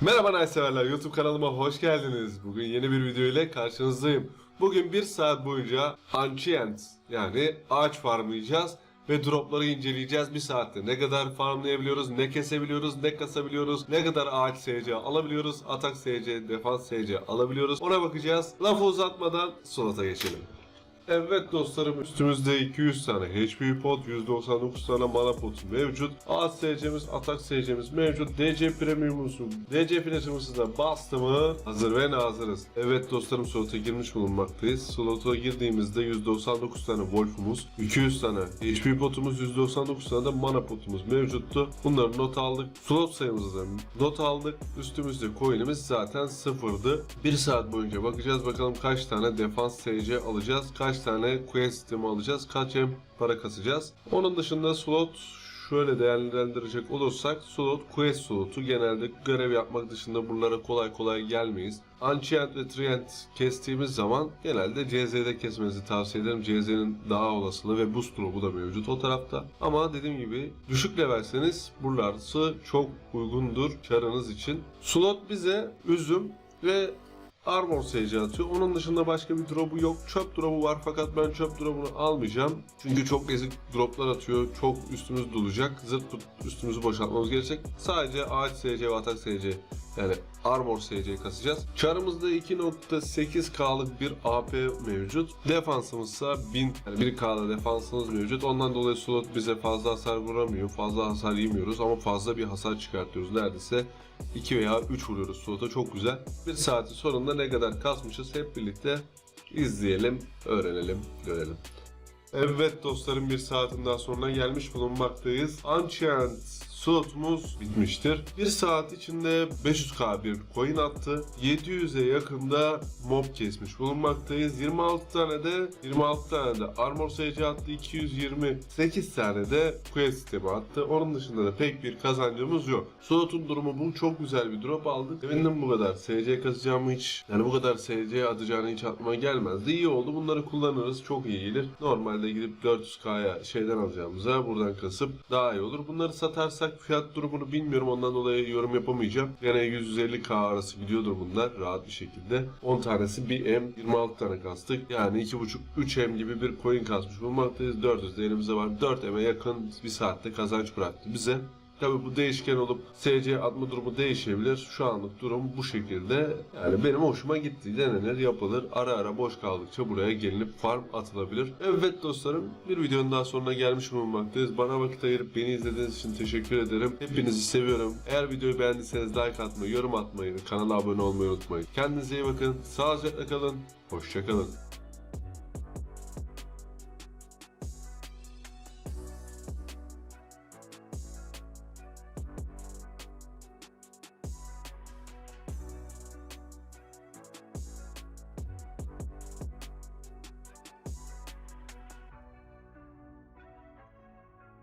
Merhaba Nice YouTube kanalıma hoş geldiniz. Bugün yeni bir video ile karşınızdayım. Bugün bir saat boyunca Ancient yani ağaç farmlayacağız ve dropları inceleyeceğiz bir saatte. Ne kadar farmlayabiliyoruz, ne kesebiliyoruz, ne kasabiliyoruz, ne kadar ağaç SC alabiliyoruz, atak SC, defans SC alabiliyoruz. Ona bakacağız. Lafı uzatmadan Slot'a geçelim. Evet dostlarım üstümüzde 200 tane HP pot, 199 tane mana potu mevcut. Ağaç SC'miz, atak SC'miz mevcut. DC Premium'umuzun, DC Flash'ımızı da bastı mı hazır ve hazırız. Evet dostlarım slota girmiş bulunmaktayız. Slota girdiğimizde 199 tane Wolf'umuz, 200 tane HP potumuz, 199 tane de mana potumuz mevcuttu. Bunları not aldık. Slot sayımızı da not aldık. Üstümüzde coin'imiz zaten sıfırdı. Bir saat boyunca bakacağız bakalım kaç tane defans SC alacağız, kaç tane quest sistemi alacağız, kaç hem para kasacağız. Onun dışında slot şöyle değerlendirecek olursak slot quest slotu genelde görev yapmak dışında buralara kolay kolay gelmeyiz. Ancient ve Trient kestiğimiz zaman genelde CZ'de kesmenizi tavsiye ederim. CZ'nin daha olasılığı ve boost drop'u da mevcut o tarafta. Ama dediğim gibi düşük levelseniz buralarsı çok uygundur çarınız için. Slot bize üzüm ve Armor Sage'i atıyor. Onun dışında başka bir drop'u yok. Çöp drop'u var fakat ben çöp drop'unu almayacağım. Çünkü çok ezik drop'lar atıyor. Çok üstümüz dolacak. Zırt üstümüzü boşaltmamız gerekecek. Sadece ağaç SC ve atak SC yani Armor SC'yi kasacağız. Çarımızda 2.8K'lık bir AP mevcut. Defansımızsa 1000 yani 1K'da defansımız mevcut. Ondan dolayı slot bize fazla hasar vuramıyor. Fazla hasar yemiyoruz ama fazla bir hasar çıkartıyoruz. Neredeyse 2 veya 3 vuruyoruz slota. Çok güzel. Bir saatin sonunda ne kadar kasmışız hep birlikte izleyelim, öğrenelim, görelim. Evet dostlarım bir saatin daha sonuna gelmiş bulunmaktayız. Ancient slotumuz bitmiştir. Bir saat içinde 500k bir coin attı. 700'e yakında mob kesmiş bulunmaktayız. 26 tane de 26 tane de armor sayıcı attı. 228 tane de quest sistemi attı. Onun dışında da pek bir kazancımız yok. Slotun durumu bu. Çok güzel bir drop aldık. Emindim bu kadar. SC kasacağımı hiç yani bu kadar SC atacağını hiç aklıma gelmezdi. İyi oldu. Bunları kullanırız. Çok iyi gelir. Normalde gidip 400k'ya şeyden alacağımıza buradan kasıp daha iyi olur. Bunları satarsak fiyat durumunu bilmiyorum. Ondan dolayı yorum yapamayacağım. Yani 150k arası gidiyordur bunlar rahat bir şekilde. 10 tanesi 1 M 26 tane kastık. Yani 2.5-3 M gibi bir coin kasmış bulunmaktayız. 400 de elimizde var. 4 M'e yakın bir saatte kazanç bıraktı bize. Tabi bu değişken olup SC atma durumu değişebilir. Şu anlık durum bu şekilde. Yani benim hoşuma gitti. Denenir, yapılır. Ara ara boş kaldıkça buraya gelinip farm atılabilir. Evet dostlarım bir videonun daha sonuna gelmiş bulunmaktayız. Bana vakit ayırıp beni izlediğiniz için teşekkür ederim. Hepinizi seviyorum. Eğer videoyu beğendiyseniz like atmayı, yorum atmayı, kanala abone olmayı unutmayın. Kendinize iyi bakın. Sağlıcakla kalın. Hoşçakalın.